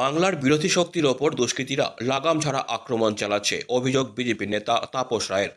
বাংলার বিরোধী শক্তির ওপর দুষ্কৃতীরা লাগাম ছাড়া আক্রমণ চালাচ্ছে, অভিযোগ বিজেপি নেতা তাপস রায়ের।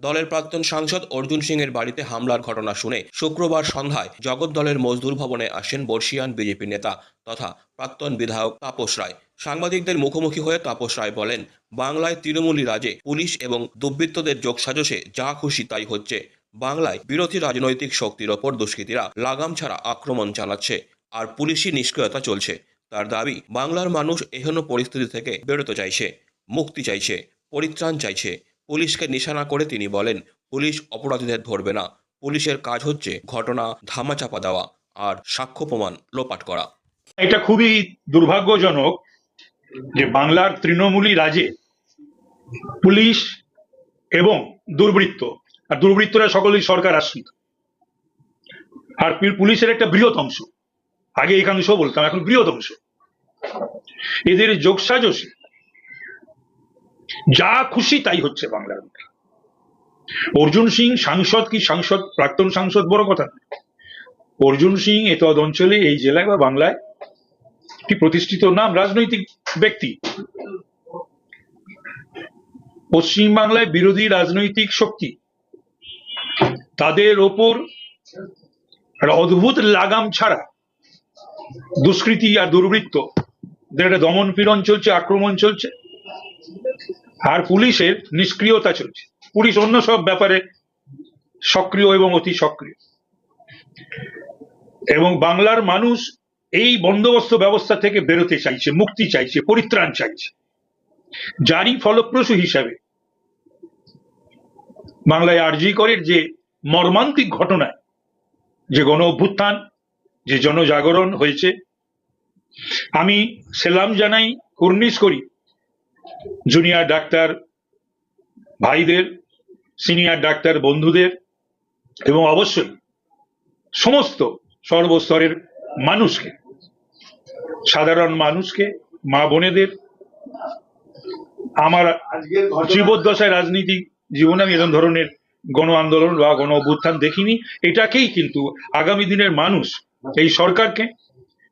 দলের প্রাক্তন সাংসদ অর্জুন সিং এর বাড়িতে হামলার ঘটনা শুনে শুক্রবার সন্ধ্যায় জগৎ দলের মজদুর ভবনে আসেন বর্ষিয়ান বিজেপি নেতা তথা প্রাক্তন বিধায়ক তাপস রায়। সাংবাদিকদের মুখোমুখি হয়ে তাপস রায় বলেন, বাংলায় তৃণমূলী রাজে পুলিশ এবং দুর্বৃত্তদের যোগসাজশে যা খুশি তাই হচ্ছে। বাংলায় বিরোধী রাজনৈতিক শক্তির ওপর দুষ্কৃতীরা লাগাম ছাড়া আক্রমণ চালাচ্ছে, আর পুলিশি নিষ্ক্রিয়তা চলছে। তার দাবি, বাংলার মানুষ এহেন পরিস্থিতি থেকে বেরোতে চাইছে, মুক্তি চাইছে, পরিত্রাণ চাইছে। পুলিশকে নিশানা করে তিনি বলেন, পুলিশ অপরাধীদের ধরবে না। পুলিশের কাজ হচ্ছে ঘটনা ধামাচাপা দেওয়া আর সাক্ষ্য প্রমাণ লোপাট করা। এটা খুবই দুর্ভাগ্যজনক যে বাংলার তৃণমূলী রাজে পুলিশ এবং দুর্বৃত্ত, আর দুর্বৃত্তরা সকলেই সরকার আশ্রিত আর পুলিশের একটা বৃহৎ অংশ। আগে একাংশ বলতাম, এখন বৃহৎ অংশ এদের যোগসাজসে যা খুশি তাই হচ্ছে বাংলার মধ্যে। অর্জুন সিং সাংসদ কি সাংসদ, প্রাক্তন সাংসদ বড় কথা অর্জুন সিং এতদ অঞ্চলে, এই জেলায় বা বাংলায় একটি প্রতিষ্ঠিত নাম রাজনৈতিক ব্যক্তি? পশ্চিমবাংলায় বিরোধী রাজনৈতিক শক্তি। তাদের ওপর অদ্ভুত লাগাম ছাড়া দুষ্কৃতি আর দুর্বৃত্ত একটা দমন পীড়ন চলছে, আক্রমণ চলছে, আর পুলিশের নিষ্ক্রিয়তা চলছে। পুলিশ অন্য সব ব্যাপারে সক্রিয় এবং অতি সক্রিয়। এবং বাংলার মানুষ এই বন্দোবস্ত ব্যবস্থা থেকে বেরোতে চাইছে, মুক্তি চাইছে, পরিত্রাণ চাইছে। যারই ফলপ্রসূ হিসাবে বাংলায় আরজি করের যে মর্মান্তিক ঘটনায়, যে গণ অভ্যুত্থান যে জনজাগরণ হয়েছে। আমি সেলাম জানাই, কুর্নিশ করি জুনিয়র ডাক্তার ভাইদের, সিনিয়র ডাক্তার বন্ধুদের এবং অবশ্যই সমস্ত সর্বস্তরের মানুষকে, সাধারণ মানুষকে, মা বোনেদের, আমার জীবদ্দশায় রাজনীতি জীবনে, আমি এরকম ধরনের গণ আন্দোলন বা গণ অভ্যুত্থান দেখিনি। এটাকেই কিন্তু আগামী দিনের মানুষ এই সরকারকে,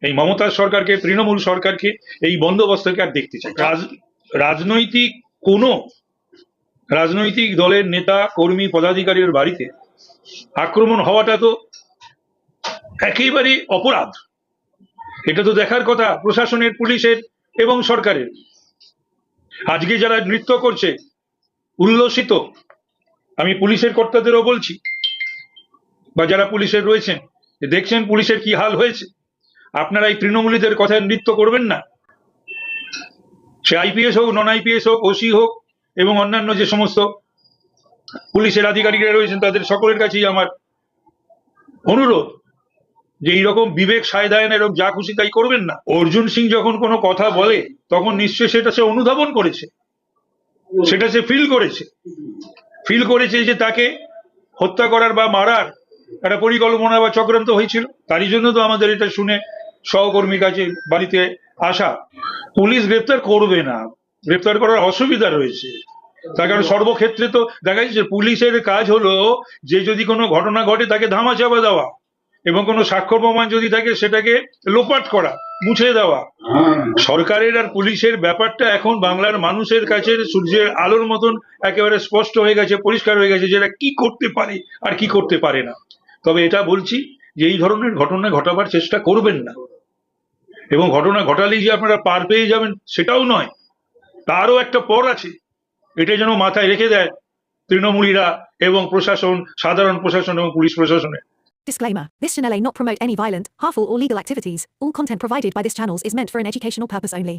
এই মমতার সরকারকে, তৃণমূল সরকারকে এই বন্দোবস্তকে আর দেখতে চাই। রাজ- রাজনৈতিক কোনো রাজনৈতিক দলের নেতা, কর্মী, পদাধিকারীর বাড়িতে আক্রমণ হওয়াটা তো একেবারে অপরাধ। এটা তো দেখার কথা প্রশাসনের, পুলিশের এবং সরকারের। আজকে যারা নৃত্য করছে, উল্লসিত, আমি পুলিশের কর্তাদেরও বলছি, বা যারা পুলিশের রয়েছেন দেখছেন পুলিশের কি হাল হয়েছে? আপনারা এই তৃণমূলীদের কথায় নৃত্য করবেন না? সে আইপিএস হোক, নন আইপিএস হোক, ওসি হোক, এবং অন্যান্য যে সমস্ত পুলিশের আধিকারিকরা রয়েছেন, তাদের সকলের কাছেই আমার অনুরোধ যে এইরকম বিবেক সায়দায়ন এরকম যা খুশি তাই করবেন না। অর্জুন সিং যখন কোনো কথা বলে, তখন নিশ্চয়ই সেটা সে অনুধাবন করেছে। সেটা সে ফিল করেছে। ফিল করেছে যে তাকে হত্যা করার বা মারার একটা পরিকল্পনা বা চক্রান্ত হয়েছিল। তারই জন্য তো আমাদের এটা শুনে সহকর্মীর কাছে বাড়িতে আসা। পুলিশ গ্রেপ্তার করবে না। গ্রেপ্তার করার অসুবিধা রয়েছে। তার কারণ সর্বক্ষেত্রে তো দেখা যাচ্ছে পুলিশের কাজ হলো যে যদি কোনো ঘটনা ঘটে তাকে ধামাচাপা দেওয়া এবং কোনো সাক্ষ্য প্রমাণ যদি থাকে সেটাকে লোপাট করা, মুছে দেওয়া। সরকারের আর পুলিশের ব্যাপারটা এখন বাংলার মানুষের কাছে সূর্যের আলোর মতন একেবারে স্পষ্ট হয়ে গেছে, পরিষ্কার হয়ে গেছে যেটা কি করতে পারে আর কি করতে পারে না। তবে এটা বলছি যে এই ধরনের ঘটনা ঘটাবার চেষ্টা করবেন না এবং ঘটনা ঘটালেই যে আপনারা পার পেয়ে যাবেন সেটাও নয় তারও একটা পর আছে এটা যেন মাথায় রেখে দেয় তৃণমূলীরা এবং প্রশাসন সাধারণ প্রশাসন এবং পুলিশ প্রশাসনের Disclaimer This channel may not promote any violent, harmful, or legal activities. All content provided by this channel is meant for an educational purpose only.